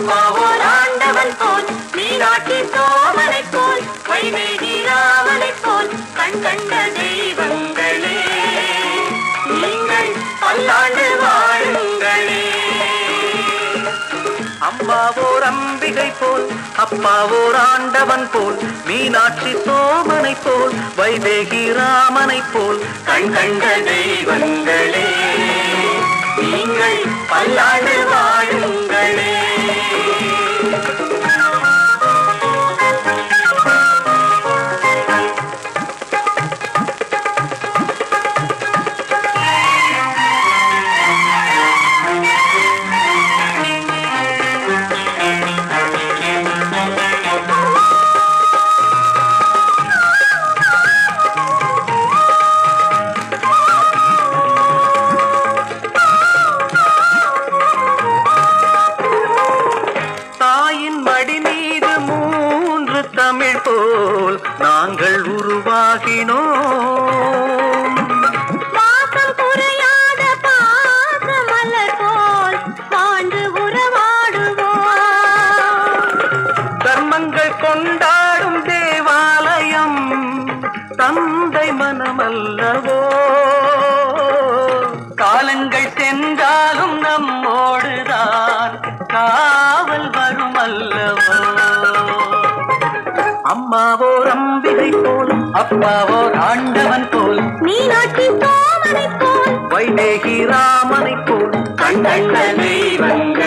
அப்பா ஓர் ஆண்டவன் போல். மீனாட்சி சோமனை போல் வைதேகி ராமனை போல். கண் கண்ட தெய்வங்களே நீங்கள் பல்லாண்டு வாழுங்களே. அம்மாவோர் அம்பிகை போல் அப்பாவோர் ஆண்டவன் போல். மீனாட்சி சோமனை போல் வைதேகி ராமனை போல். கண் கண்ட தெய்வங்களே நீங்கள் பல்லாண்டு வாழுங்களே. நாங்கள் உருவாகினோம். வாசம் குறையாத பாசமலர் போல் வாழ்ந்து உறவாடுவோம். தர்மங்கள் கொண்டாடும் தேவாலயம் தந்தை மனமல்லவோ. காலங்கள் சென்றாலும் நம்மோடுதான் அம்மாவோர் அம்பிகை போல் அப்பாவோர் ஆண்டவன் போல் மீனாட்சி சோமனை போல் வைதேகி ராமனை போல் கண்ட தெய்வங்களே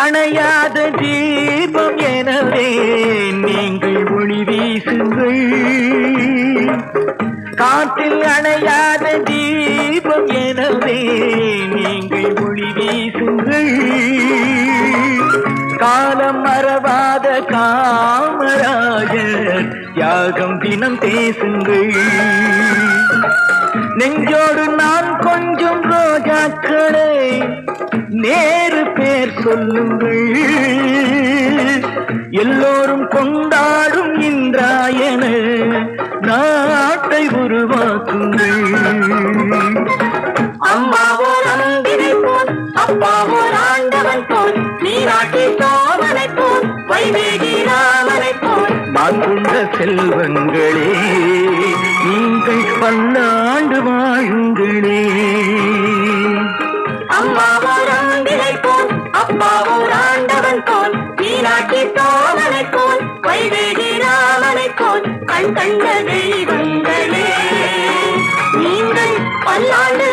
அணையாத தீபம் எனவே நீங்கள் ஒளி வீசுங்கள். காற்றில் அணையாத தீபம் எனவே நீங்கள் ஒளி வீசுங்கள். காலம் மறவாத காமராஜர் தியாகம் தினம் பேசுங்கள். நெஞ்சோடு நான் கொஞ்சம் ரோஜாக்களே நேரு பேர் சொல்லுங்கள். எல்லோரும் கொண்டாடும் இன்றாயன நாட்டை உருவாக்குங்கள். அம்மாவோ நம்பினை போல் அப்பாவோ ஆண்டவன் போல் மீனாட்சி சோமனை போல் வைதேகி ராமனை போல். நான் கொண்ட செல்வங்களே நீங்கள் பல்லாண்டு வாழுங்களே அம்மா ஓராண்டிலை போல் அப்பா ஓராண்டவன் போல் மீனாட்சி சோழனை போல் வைதேகி ராமனை போல் கண் கண்ட தெய்வங்களே. நீங்கள் பல்லாண்டு